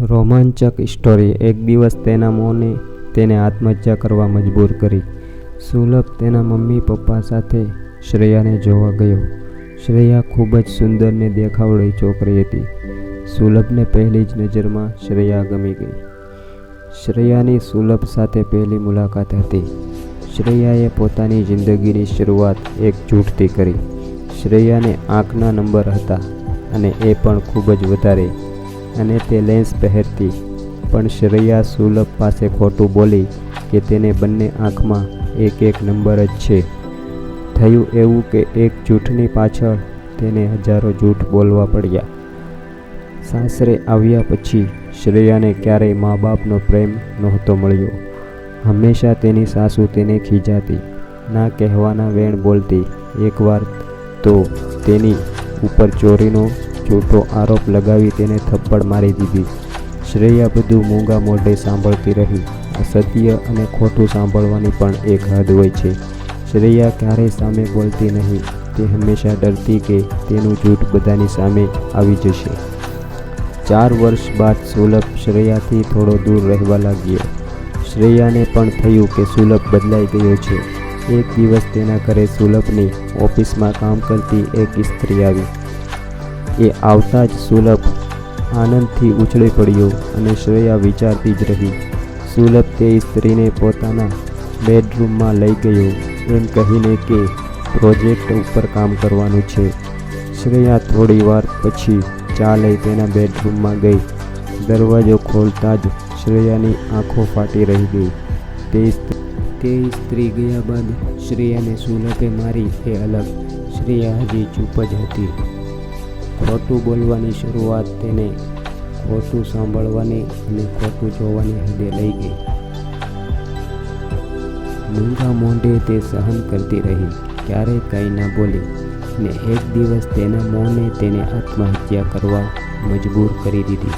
રોમાંચક સ્ટોરી એક દિવસ તેના મોને તેને આત્મહત્યા કરવા મજબૂર કરી. સુલભ તેના મમ્મી પપ્પા સાથે શ્રેયાને જોવા ગયો. શ્રેયા ખૂબ જ સુંદર ને દેખાવડી છોકરી હતી. સુલભને પહેલી જ નજરમાં શ્રેયા ગમી ગઈ. શ્રેયાની સુલભ સાથે પહેલી મુલાકાત હતી. શ્રેયાએ પોતાની જિંદગીની શરૂઆત એક જૂઠથી કરી. શ્રેયાને આંખના નંબર હતા અને એ પણ ખૂબ જ વધારે. અને તે લેન્સ પહેરતી. પણ શ્રેયા સુલભ પાસે ખોટું બોલી કે તેને બંને આંખમાં એક એક નંબર જ છે. થયું એવું કે એક જૂઠની પાછળ તેને હજારો જૂઠ બોલવા પડ્યા. સાસરે આવ્યા પછી શ્રેયાને ક્યારેય મા બાપનો પ્રેમ નહોતો મળ્યો. હંમેશા તેની સાસુ તેને ખીજાતી, ના કહેવાના વેણ બોલતી. એકવાર તો તેની ઉપર ચોરીનો જૂઠો આરોપ લગાવી તેને થપ્પડ મારી દીધી. શ્રેયા બધું મૂંગા મોઢે સાંભળતી રહી. અસત્ય સત્ય અને ખોટું સાંભળવાની પણ એક હદ હોય છે. શ્રેયા ક્યારેય સામે બોલતી નહીં. તે હંમેશા ડરતી કે તેનું જૂઠ બધાની સામે આવી જશે. ચાર વર્ષ બાદ સુલભ શ્રેયાથી થોડો દૂર રહેવા લાગ્યો. શ્રેયાને પણ થયું કે સુલભ બદલાઈ ગયો છે. એક દિવસ તેના ઘરે સુલભની ઓફિસમાં કામ કરતી એક સ્ત્રી આવી. એ આવતા જ સુલભ આનંદથી ઉછળી પડ્યો અને શ્રેયા વિચારતી જ રહી. સુલભ તે સ્ત્રીને પોતાના બેડરૂમમાં લઈ ગયો, એમ કહીને કે પ્રોજેક્ટ ઉપર કામ કરવાનું છે. શ્રેયા થોડી વાર પછી ચા લઈ તેના બેડરૂમમાં ગઈ. દરવાજો ખોલતા જ શ્રેયાની આંખો ફાટી રહી ગઈ. તે તે સ્ત્રી ગયા બાદ શ્રેયાને સુલભે મારી એ અલગ. શ્રેયા હજી ચૂપ જ હતી. ખોટું બોલવાની શરૂઆત તેને ખોટું સાંભળવાની અને ખોટું જોવાની હદે લઈ ગઈ. મૂંગા મોઢે તે સહન કરતી રહી. ક્યારેય કંઈ ના બોલી ને એક દિવસ તેના મોને તેને આત્મહત્યા કરવા મજબૂર કરી દીધી.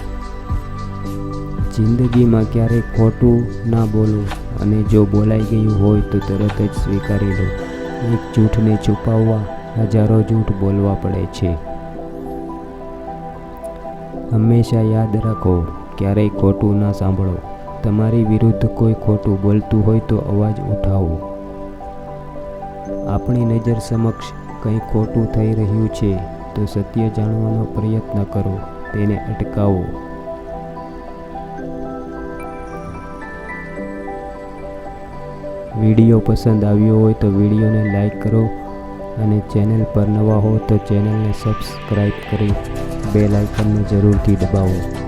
જિંદગીમાં ક્યારેય ખોટું ના બોલું અને જો બોલાઈ ગયું હોય તો તરત જ સ્વીકારી લો. એક જૂઠને છુપાવવા હજારો જૂઠ બોલવા પડે છે. હંમેશા યાદ રાખો, ક્યારેય ખોટું ના સાંભળો. તમારી વિરુદ્ધ કોઈ ખોટું બોલતું હોય તો અવાજ ઉઠાવો. આપણી નજર સમક્ષ કંઈ ખોટું થઈ રહ્યું છે તો સત્ય જાણવાનો પ્રયત્ન કરો, તેને અટકાવો. વીડિયો પસંદ આવ્યો હોય તો વિડીયોને લાઈક કરો અને ચેનલ પર નવા હો તો ચેનલને સબસ્ક્રાઈબ કરી બેલ આઇકનને જરૂરથી દબાવો.